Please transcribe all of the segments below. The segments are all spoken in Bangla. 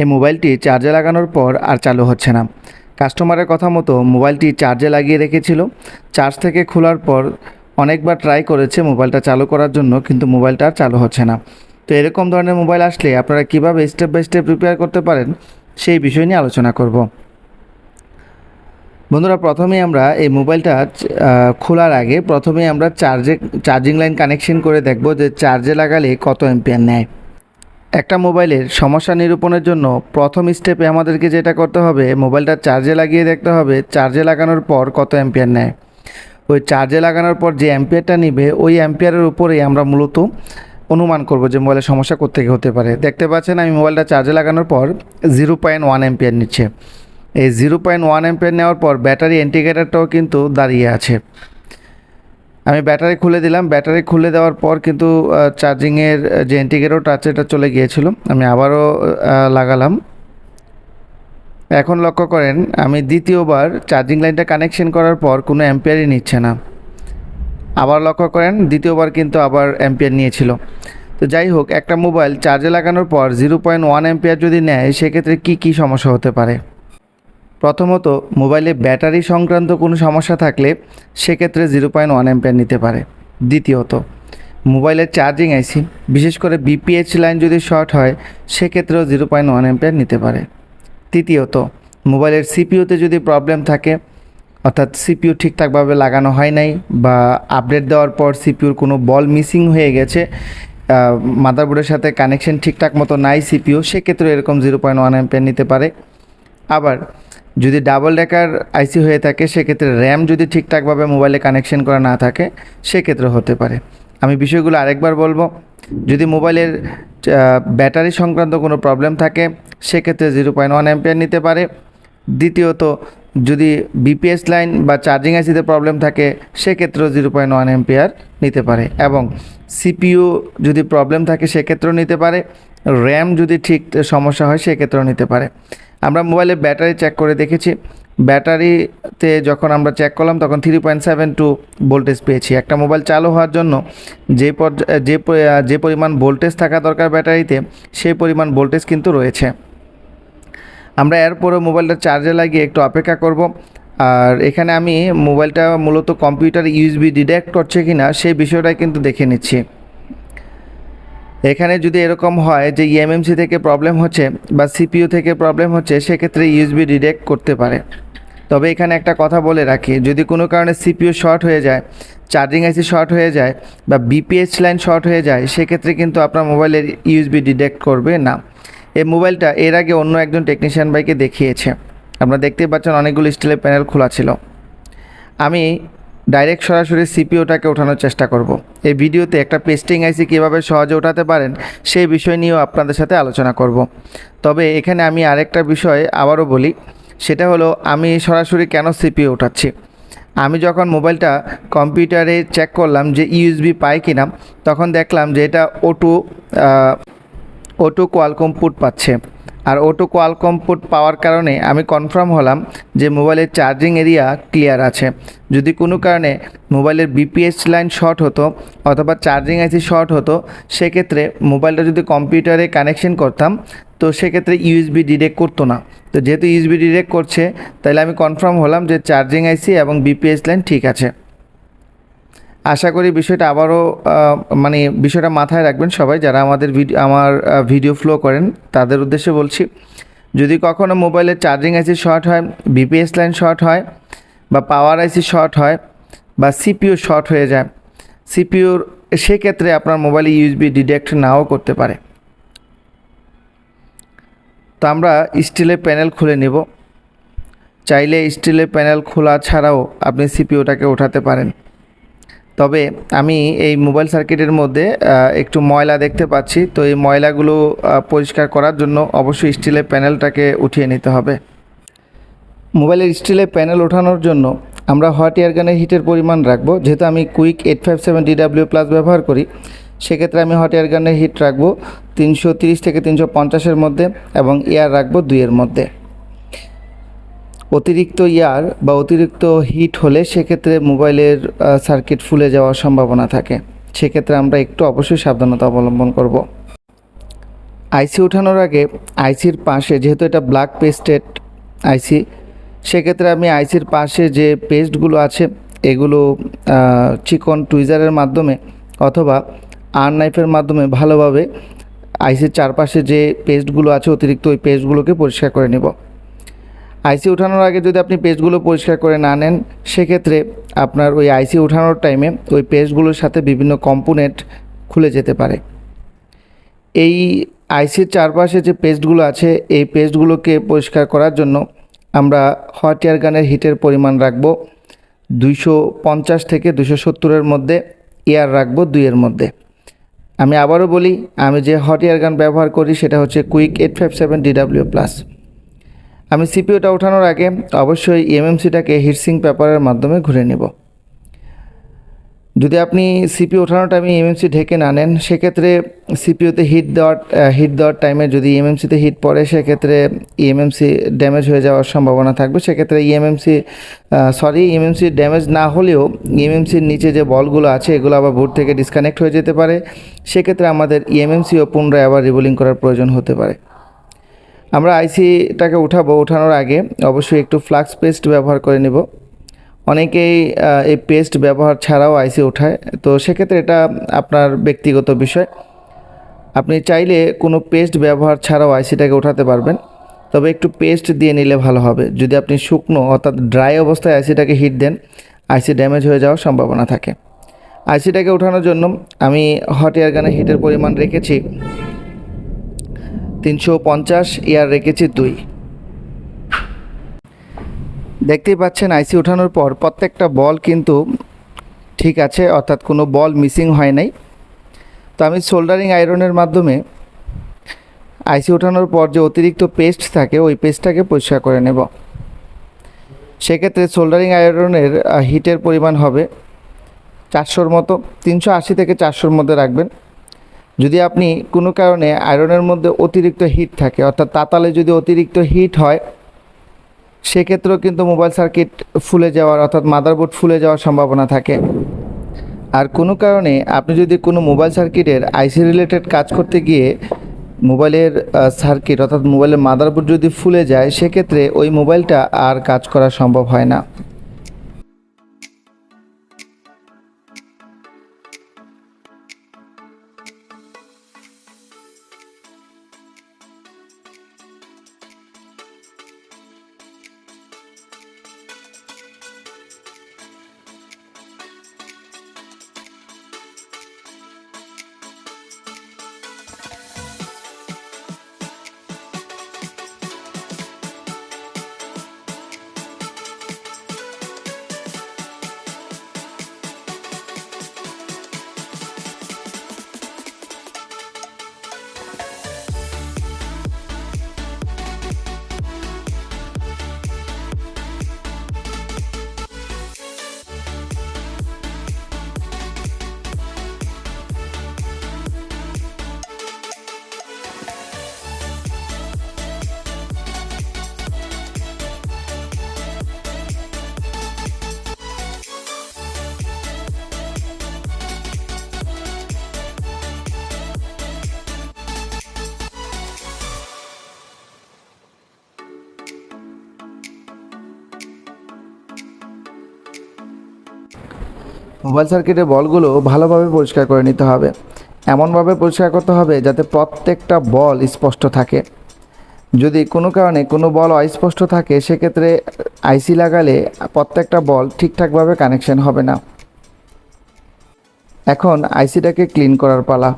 এই মোবাইলটি চার্জে লাগানোর পর আর চালু হচ্ছে না। কাস্টমারের কথা মতো মোবাইলটি চার্জে লাগিয়ে রেখেছিল। চার্জ থেকে খোলার পর অনেকবার ট্রাই করেছে মোবাইলটা চালু করার জন্য, কিন্তু মোবাইলটা আর চালু হচ্ছে না। তো এরকম ধরনের মোবাইল আসলে আপনারা কীভাবে স্টেপ বাই স্টেপ রিপেয়ার করতে পারেন, সেই বিষয় নিয়ে আলোচনা করব। বন্ধুরা, প্রথমেই আমরা এই মোবাইলটা খোলার আগে প্রথমে আমরা চার্জে, চার্জিং লাইন কানেকশন করে দেখব যে চার্জে লাগালে কত অ্যাম্পিয়ার নেয়। একটা মোবাইলের সমস্যা নিরূপণের জন্য প্রথম স্টেপে আমাদেরকে যেটা করতে হবে, মোবাইলটা চার্জে লাগিয়ে দেখতে হবে, চার্জে লাগানোর পর কত অ্যাম্পিয়ার নেয়। ওই চার্জে লাগানোর পর যে অ্যাম্পিয়ারটা নিবে, ওই অ্যাম্পিয়ারের উপরেই আমরা মূলত অনুমান করব যে মোবাইলের সমস্যা কোথেকে হতে পারে। দেখতে পাচ্ছেন আমি মোবাইলটা চার্জে লাগানোর পর জিরো পয়েন্ট ওয়ান অ্যাম্পিয়ার নিচ্ছে। এই জিরো পয়েন্ট ওয়ান অ্যাম্পিয়ার নেওয়ার পর ব্যাটারি ইন্ডিকেটারটাও কিন্তু দাঁড়িয়ে আছে। আমি ব্যাটারি খুলে দিলাম। ব্যাটারি খুলে দেওয়ার পর কিন্তু চার্জিংয়ের যে ইন্ডিকেটরটা আছে, এটা চলে গিয়েছিল। আমি আবারও লাগালাম। এখন লক্ষ্য করেন, আমি দ্বিতীয়বার চার্জিং লাইনটা কানেকশন করার পর কোনো অ্যাম্পিয়ারই নিচ্ছে না। আবার লক্ষ্য করেন, দ্বিতীয়বার কিন্তু আবার অ্যাম্পিয়ার নিয়েছিল। তো যাই হোক, একটা মোবাইল চার্জে লাগানোর পর জিরো পয়েন্ট ওয়ান অ্যাম্পিয়ার যদি নেয়, সেক্ষেত্রে কী কী সমস্যা হতে পারে? প্রথমত, মোবাইলে ব্যাটারি সংক্রান্ত কোনো সমস্যা থাকলে সেক্ষেত্রে জিরো পয়েন্ট ওয়ান অ্যাম্পিয়ার নিতে পারে। দ্বিতীয়ত মোবাইলের চার্জিং আইসি, বিশেষ করে বিপিএইচ লাইন যদি শর্ট হয়, সেক্ষেত্রেও জিরো পয়েন্ট ওয়ান অ্যাম্পিয়ার নিতে পারে। তৃতীয়ত, মোবাইলের সিপিইউতে যদি প্রবলেম থাকে, অর্থাৎ সিপিইউ ঠিকঠাকভাবে লাগানো হয় নাই বা আপডেট দেওয়ার পর সিপিইউর কোনো বল মিসিং হয়ে গেছে মাদারবোর্ডের সাথে কানেকশন ঠিকঠাক মতো নাই সিপিইউ সেক্ষেত্রে এরকম জিরো পয়েন্ট ওয়ান অ্যাম্পিয়ার নিতে পারে। আবার যদি ডাবল ডেকার আইসি হয়ে থাকে, সেক্ষেত্রে র্যাম যদি ঠিকঠাকভাবে মোবাইলে কানেকশন করা না থাকে সেক্ষেত্রে হতে পারে। আমি বিষয়গুলো আরেকবার বলব, যদি মোবাইলের ব্যাটারি সংক্রান্ত কোনো প্রবলেম থাকে, সেক্ষেত্রে জিরো পয়েন্ট ওয়ান অ্যাম্পিয়ার নিতে পারে। দ্বিতীয়ত, যদি বিপিএস লাইন বা চার্জিং আইসিতে প্রবলেম থাকে, সেক্ষেত্রেও জিরো পয়েন্ট ওয়ান অ্যাম্পিয়ার নিতে পারে। এবং সিপিইউ যদি প্রবলেম থাকে, সেক্ষেত্রেও নিতে পারে। র্যাম যদি ঠিক সমস্যা হয়, সেক্ষেত্রেও নিতে পারে। আমরা মোবাইলে ব্যাটারি চেক করে দেখেছি। ব্যাটারিতে যখন আমরা চেক করলাম, তখন three point seven two voltage পেয়েছি। একটা মোবাইল চালু হওয়ার জন্য যে যে যে পরিমাণ ভোল্টেজ থাকা দরকার ব্যাটারিতে, সেই পরিমাণ ভোল্টেজ কিন্তু রয়েছে। আমরা এরপরে মোবাইলটা চার্জে লাগিয়ে একটু অপেক্ষা করব। আর এখানে আমি মোবাইলটা মূলত কম্পিউটার ইউএসবি ডিটেক্ট করছে কি না সেই বিষয়টাই কিন্তু দেখে নিচ্ছি। এখানে যদি এরকম হয় যে ইএমএমসি থেকে প্রবলেম হচ্ছে বা সিপিইউ থেকে প্রবলেম হচ্ছে, সেক্ষেত্রে ইউএসবি ডিটেক্ট করতে পারে। তবে এখানে একটা কথা বলে রাখি, যদি কোনো কারণে সিপিইউ শর্ট হয়ে যায় চার্জিং আইসি শর্ট হয়ে যায় বা বিপিএইচ লাইন শর্ট হয়ে যায়, সেক্ষেত্রে কিন্তু আপনার মোবাইলের ইউএসবি ডিটেক্ট করবে না। এই মোবাইলটা এর আগে অন্য একজন টেকনিশিয়ান ভাইকে দেখিয়েছে। আপনারা দেখতেই পাচ্ছেন অনেকগুলো স্টিলের প্যানেল খোলা ছিল। আমি ডাইরেক্ট সরাসরি সিপিওটাকে ওঠানোর চেষ্টা করব। এই ভিডিওতে একটা পেস্টিং আইসি কীভাবে সহজে ওঠাতে পারেন, সেই বিষয় নিয়েও আপনাদের সাথে আলোচনা করব। তবে এখানে আমি আরেকটা বিষয় আবারও বলি, সেটা হলো আমি সরাসরি কেন সিপিও ওঠাচ্ছি? আমি যখন মোবাইলটা কম্পিউটারে চেক করলাম যে ইউএসবি পাই কিনা, তখন দেখলাম যে এটা ওটু অটো কোয়ালকম পুট পাচ্ছে। আর অটো কোয়ালকম পুট পাওয়ার কারণে আমি কনফার্ম হলাম যে মোবাইলের চার্জিং এরিয়া ক্লিয়ার আছে। যদি কোনো কারণে মোবাইলের বিপিএস লাইন শর্ট হতো অথবা চার্জিং আইসি শর্ট হতো, সেক্ষেত্রে মোবাইলটা যদি কম্পিউটারে কানেকশন করতাম, তো সেক্ষেত্রে ইউএসবি ডিটেক্ট করতো না। তো যেহেতু ইউএসবি ডিটেক্ট করছে, তাহলে আমি কনফার্ম হলাম যে চার্জিং আইসি এবং বিপিএস লাইন ঠিক আছে। আশা করি বিষয়টা আবারও মানে বিষয়টা মাথায় রাখবেন সবাই, যারা আমাদের ভিডিও আমার ভিডিও ফ্লো করেন, তাদের উদ্দেশ্যে বলছি, যদি কখনো মোবাইলের চার্জিং আইসি শর্ট হয় বিপিএস লাইন শর্ট হয়, বা পাওয়ার আইসি শর্ট হয়, বা সিপিইউ শর্ট হয়ে যায় সিপিইউর সেক্ষেত্রে আপনার মোবাইলে ইউএসবি ডিটেক্ট নাও করতে পারে। তো আমরা স্টিলের প্যানেল খুলে নেব। চাইলে স্টিলের প্যানেল খোলা ছাড়াও আপনি সিপিইউটাকে ওঠাতে পারেন। তবে আমি এই মোবাইল সার্কিটের মধ্যে একটু ময়লা দেখতে পাচ্ছি। তো এই ময়লাগুলো পরিষ্কার করার জন্য অবশ্যই স্টিলের প্যানেলটাকে উঠিয়ে নিতে হবে। মোবাইলের স্টিলের প্যানেল ওঠানোর জন্য আমরা হট এয়ার গানের হিটের পরিমাণ রাখব। যেহেতু আমি quick eight five seven DW plus ব্যবহার করি, সেক্ষেত্রে আমি হট এয়ার গানের হিট রাখব তিনশো তিরিশ থেকে তিনশো পঞ্চাশের মধ্যে এবং এয়ার রাখব দুইয়ের মধ্যে। অতিরিক্ত ইয়ার বা অতিরিক্ত হিট হলে সেক্ষেত্রে মোবাইলের সার্কিট ফুলে যাওয়ার সম্ভাবনা থাকে। সেক্ষেত্রে আমরা একটু অবশ্যই সাবধানতা অবলম্বন করব। আইসি ওঠানোর আগে আইসির পাশে, যেহেতু এটা ব্ল্যাক পেস্টেড আইসি সেক্ষেত্রে আমি আইসির পাশে যে পেস্টগুলো আছে, এগুলো চিকন টুইজারের মাধ্যমে অথবা আর নাইফের মাধ্যমে ভালোভাবে আইসির চারপাশে যে পেস্টগুলো আছে, অতিরিক্ত ওই পেস্টগুলোকে পরিষ্কার করে নেব। আইসি উঠানোর আগে যদি আপনি পেস্টগুলো পরিষ্কার করে না নেন, সেক্ষেত্রে আপনার ওই আইসি উঠানোর টাইমে ওই পেস্টগুলোর সাথে বিভিন্ন কম্পোনেন্ট খুলে যেতে পারে। এই আইসির চারপাশে যে পেস্টগুলো আছে, এই পেস্টগুলোকে পরিষ্কার করার জন্য আমরা হট এয়ার গানের হিটের পরিমাণ রাখব দুইশো পঞ্চাশ থেকে দুশো সত্তরের মধ্যে এয়ার রাখব দুইয়ের মধ্যে। আমি আবারও বলি, আমি যে হট এয়ার গান ব্যবহার করি, সেটা হচ্ছে quick eight five seven DW plus আমি সিপিওটা ওঠানোর আগে অবশ্যই এমএমসিটাকে হিটসিং পেপারের মাধ্যমে ঘুরে নেব। যদি আপনি সিপি ওঠানোর টাইমে এমএমসি ঢেকে না নেন, সেক্ষেত্রে সিপিওতে হিট দেওয়ার হিট দেওয়ার টাইমে যদি ইএমএমসিতে হিট পড়ে, সেক্ষেত্রে ইএমএমসি ড্যামেজ হয়ে যাওয়ার সম্ভাবনা থাকবে। সেক্ষেত্রে ইএমএমসি সরি, ইএমএমসি ড্যামেজ না হলেও ইএমএমসির নিচে যে বলগুলো আছে, এগুলো আবার বোর্ড থেকে ডিসকানেক্ট হয়ে যেতে পারে। সেক্ষেত্রে আমাদের ইএমএমসিও পুনরায় আবার রিবোলিং করার প্রয়োজন হতে পারে। আমরা আইসিটাকে উঠাবো, উঠানোর আগে অবশ্যই একটু ফ্লাক্স পেস্ট ব্যবহার করে নেব। অনেকেই এই পেস্ট ব্যবহার ছাড়াও আইসি ওঠায় তো সেক্ষেত্রে এটা আপনার ব্যক্তিগত বিষয়। আপনি চাইলে কোনো পেস্ট ব্যবহার ছাড়াও আইসিটাকে উঠাতে পারবেন। তবে একটু পেস্ট দিয়ে নিলে ভালো হবে। যদি আপনি শুকনো, অর্থাৎ ড্রাই অবস্থায় আইসিটাকে হিট দেন আইসি ড্যামেজ হয়ে যাওয়ার সম্ভাবনা থাকে। আইসিটাকে ওঠানোর জন্য আমি হট এয়ার গানে হিটের পরিমাণ রেখেছি। তিনশো পঞ্চাশ এয়ার রেখেছি দুই। দেখতেই পাচ্ছেন, আইসি ওঠানোর পর প্রত্যেকটা বল কিন্তু ঠিক আছে, অর্থাৎ কোনো বল মিসিং হয় নাই। তো আমি সোল্ডারিং আয়রনের মাধ্যমে আইসি ওঠানোর পর যে অতিরিক্ত পেস্ট থাকে, ওই পেস্টটাকে পরিষ্কার করে নেব। সেক্ষেত্রে সোল্ডারিং আয়রনের হিটের পরিমাণ হবে চারশোর মতো, তিনশো আশি থেকে চারশোর মধ্যে রাখবেন। যদি আপনি কোনো কারণে আয়রনের মধ্যে অতিরিক্ত হিট থাকে, অর্থাৎ তাতালে যদি অতিরিক্ত হিট হয়, সেক্ষেত্রেও কিন্তু মোবাইল সার্কিট ফুলে যাওয়ার, অর্থাৎ মাদারবোর্ড ফুলে যাওয়ার সম্ভাবনা থাকে। আর কোনো কারণে আপনি যদি কোনো মোবাইল সার্কিটের আইসি রিলেটেড কাজ করতে গিয়ে মোবাইলের সার্কিট অর্থাৎ মোবাইলের মাদারবোর্ড যদি ফুলে যায়, সেক্ষেত্রে ওই মোবাইলটা আর কাজ করা সম্ভব হয় না। মোবাইল সার্কিটের বলগুলো ভালোভাবে পরিষ্কার করে নিতে হবে। এমনভাবে পরিষ্কার করতে হবে যাতে প্রত্যেকটা বল স্পষ্ট থাকে। যদি কোনো কারণে কোনো বল অস্পষ্ট থাকে, সেক্ষেত্রে আইসি লাগালে প্রত্যেকটা বল ঠিকঠাকভাবে কানেকশন হবে না। এখন আইসিটাকে ক্লিন করার পালা।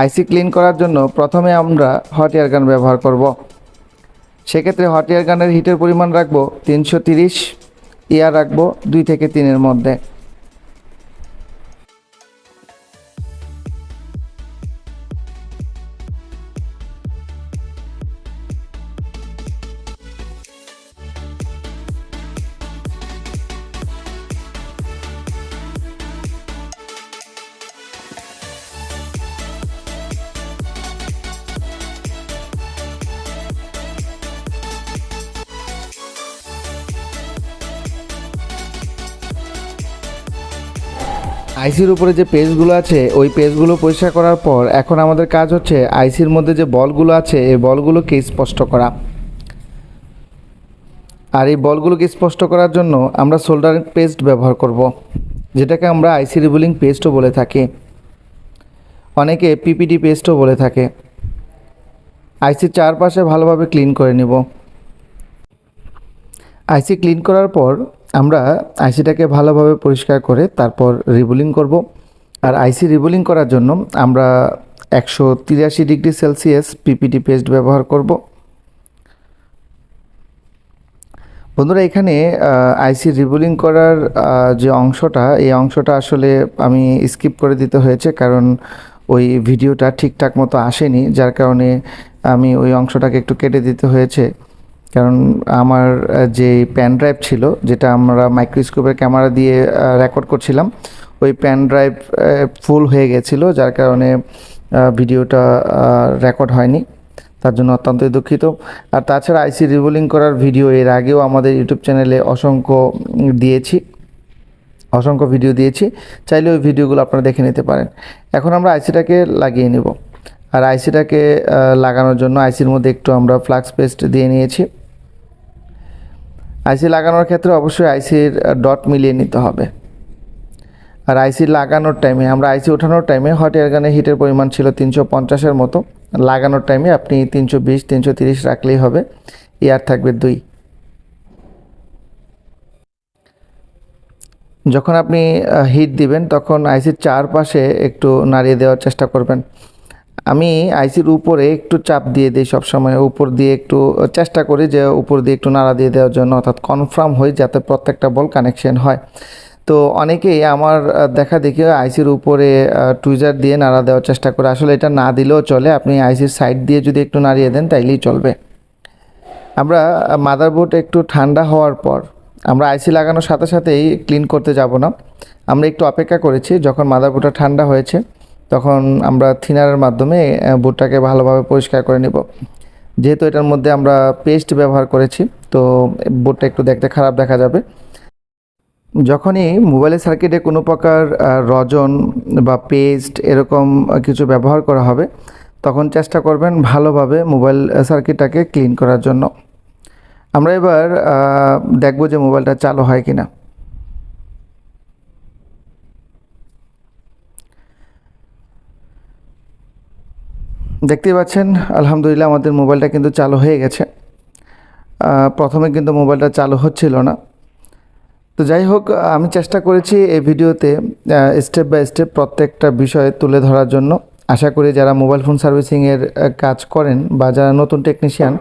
আইসি ক্লিন করার জন্য প্রথমে আমরা হট এয়ার গান ব্যবহার করব। সেক্ষেত্রে হট এয়ার গানের হিটের পরিমাণ রাখব তিনশো তিরিশ, এয়ার রাখব দুই থেকে তিনের মধ্যে। আইসির উপরে যে পেজগুলো আছে, ওই পেজগুলো পরিষ্কার করার পর এখন আমাদের কাজ হচ্ছে আইসির মধ্যে যে বলগুলো আছে, এই বলগুলোকে স্পষ্ট করা। আর এই বলগুলোকে স্পষ্ট করার জন্য আমরা সোল্ডারিং পেস্ট ব্যবহার করব, যেটাকে আমরা আইসি রিবুলিং পেস্টও বলে থাকি। অনেকে পিপিডি পেস্টও বলে থাকে। আইসির চারপাশে ভালোভাবে ক্লিন করে নেব। আইসি ক্লিন করার পর আমরা আইসিটাকে ভালোভাবে পরিষ্কার করে তারপর রিবুলিং করব। আর আইসি রিবুলিং করার জন্য আমরা একশো তিরাশি ডিগ্রি সেলসিয়াস পিপিটি পেস্ট ব্যবহার করব। বন্ধুরা, এখানে আইসি রিবুলিং করার যে অংশটা, এই অংশটা আসলে আমি স্কিপ করে দিতে হয়েছে কারণ ওই ভিডিওটা ঠিকঠাক মতো আসেনি, যার কারণে আমি ওই অংশটাকে একটু কেটে দিতে হয়েছে। কারণ আমার যে প্যান ড্রাইভ ছিল, যেটা আমরা মাইক্রোস্কোপের ক্যামেরা দিয়ে রেকর্ড করছিলাম, ওই প্যান ড্রাইভ ফুল হয়ে গেছিল, যার কারণে ভিডিওটা রেকর্ড হয়নি। তার জন্য অত্যন্তই দুঃখিত। আর তাছাড়া আইসি রিভোলিং করার ভিডিও এর আগেও আমাদের ইউটিউব চ্যানেলে অসংখ্য দিয়েছি, অসংখ্য ভিডিও দিয়েছি। চাইলে ওই ভিডিওগুলো আপনারা দেখে নিতে পারেন। এখন আমরা আইসিটাকে লাগিয়ে নেব। আর আইসিটাকে লাগানোর জন্য আইসির মধ্যে একটু আমরা ফ্লাক্স পেস্ট দিয়ে নিয়েছি। আইসি লাগানোর ক্ষেত্রে অবশ্যই আইসির ডট মিলিয়ে নিতে হবে। আর আইসি লাগানোর টাইমে আমরা আইসি ওঠানোর টাইমে হট এয়ার গানের হিটের পরিমাণ ছিল তিনশো পঞ্চাশের মতো। লাগানোর টাইমে আপনি তিনশো বিশ, তিনশো তিরিশ রাখলেই হবে। এয়ার থাকবে দুই। যখন আপনি হিট দিবেন, তখন আইসির চারপাশে একটু নাড়িয়ে দেওয়ার চেষ্টা করবেন। আমি আইসির উপরে একটু চাপ দিয়ে দিই সবসময়, উপর দিয়ে একটু চেষ্টা করি যে উপর দিয়ে একটু নাড়া দিয়ে দেওয়ার জন্য, অর্থাৎ কনফার্ম হই যাতে প্রত্যেকটা বল কানেকশন হয়। তো অনেকেই আমার দেখা দেখি আইসির উপরে টুইজার দিয়ে নাড়া দেওয়ার চেষ্টা করে। আসলে এটা না দিলেও চলে, আপনি আইসির সাইড দিয়ে যদি একটু নাড়িয়ে দেন তাইলেই চলবে। আমরা মাদারবোর্ড একটু ঠান্ডা হওয়ার পর, আমরা আইসি লাগানোর সাথে সাথেই ক্লিন করতে যাব না। আমরা একটু অপেক্ষা করেছি যখন মাদারবোর্ডটা ঠান্ডা হয়েছে। তখন আমরা থিনারের মাধ্যমে বোর্ডটাকে ভালোভাবে পরিষ্কার করে নেব। যেহেতু এটার মধ্যে আমরা পেস্ট ব্যবহার করেছি, তো বোর্ডটা একটু দেখতে খারাপ দেখা যাবে। যখনই মোবাইলের সার্কিটে কোনো প্রকার রজন বা পেস্ট এরকম কিছু ব্যবহার করা হবে, তখন চেষ্টা করবেন ভালোভাবে মোবাইল সার্কিটটাকে ক্লিন করার জন্য। আমরা এবার দেখব যে মোবাইলটা চালু হয় কিনা। দেখতেই পাচ্ছেন, আলহামদুলিল্লাহ আমাদের মোবাইলটা কিন্তু চালু হয়ে গেছে। প্রথমে কিন্তু মোবাইলটা চালু হচ্ছিল না। তো যাই হোক, আমি চেষ্টা করেছি এই ভিডিওতে স্টেপ বাই স্টেপ প্রত্যেকটা বিষয় তুলে ধরার জন্য। আশা করি যারা মোবাইল ফোন সার্ভিসিংয়ের কাজ করেন বা যারা নতুন টেকনিশিয়ান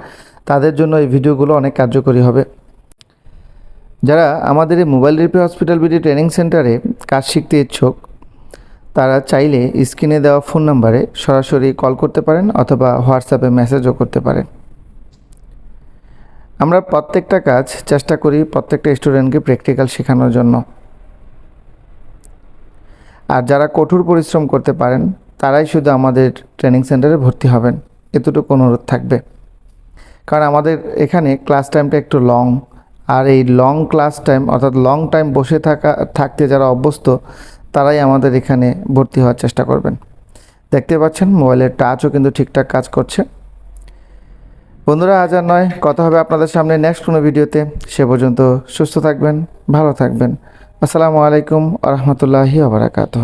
তাদের জন্য এই ভিডিওগুলো অনেক কার্যকরী হবে। যারা আমাদের এই mobile repair hospital BD training সেন্টারে কাজ শিখতে ইচ্ছুক তারা চাইলে স্ক্রিনে দেওয়া ফোন নাম্বারে সরাসরি কল করতে পারেন অথবা হোয়াটসঅ্যাপে মেসেজও করতে পারেন। আমরা প্রত্যেকটা কাজ চেষ্টা করি প্রত্যেকটা স্টুডেন্টকে প্র্যাকটিক্যাল শেখানোর জন্য। আর যারা কঠোর পরিশ্রম করতে পারেন, তারাই শুধু আমাদের ট্রেনিং সেন্টারে ভর্তি হবেন। এতটুকু অনুরোধ থাকবে। কারণ আমাদের এখানে ক্লাস টাইমটা একটু লং, আর এই লং ক্লাস টাইম অর্থাৎ লং টাইম বসে থাকা, থাকতে যারা অভ্যস্ত তারাই আমাদের এখানে ভর্তি হওয়ার চেষ্টা করবেন। দেখতে পাচ্ছেন, মোবাইলের টাচও কিন্তু ঠিকঠাক কাজ করছে। বন্ধুরা, আজ আর নয়। কথা হবে আপনাদের সামনে নেক্সট কোনো ভিডিওতে। সে পর্যন্ত সুস্থ থাকবেন, ভালো থাকবেন। আসসালামু আলাইকুম আ রহমতুল্লাহি আবরাকাতহ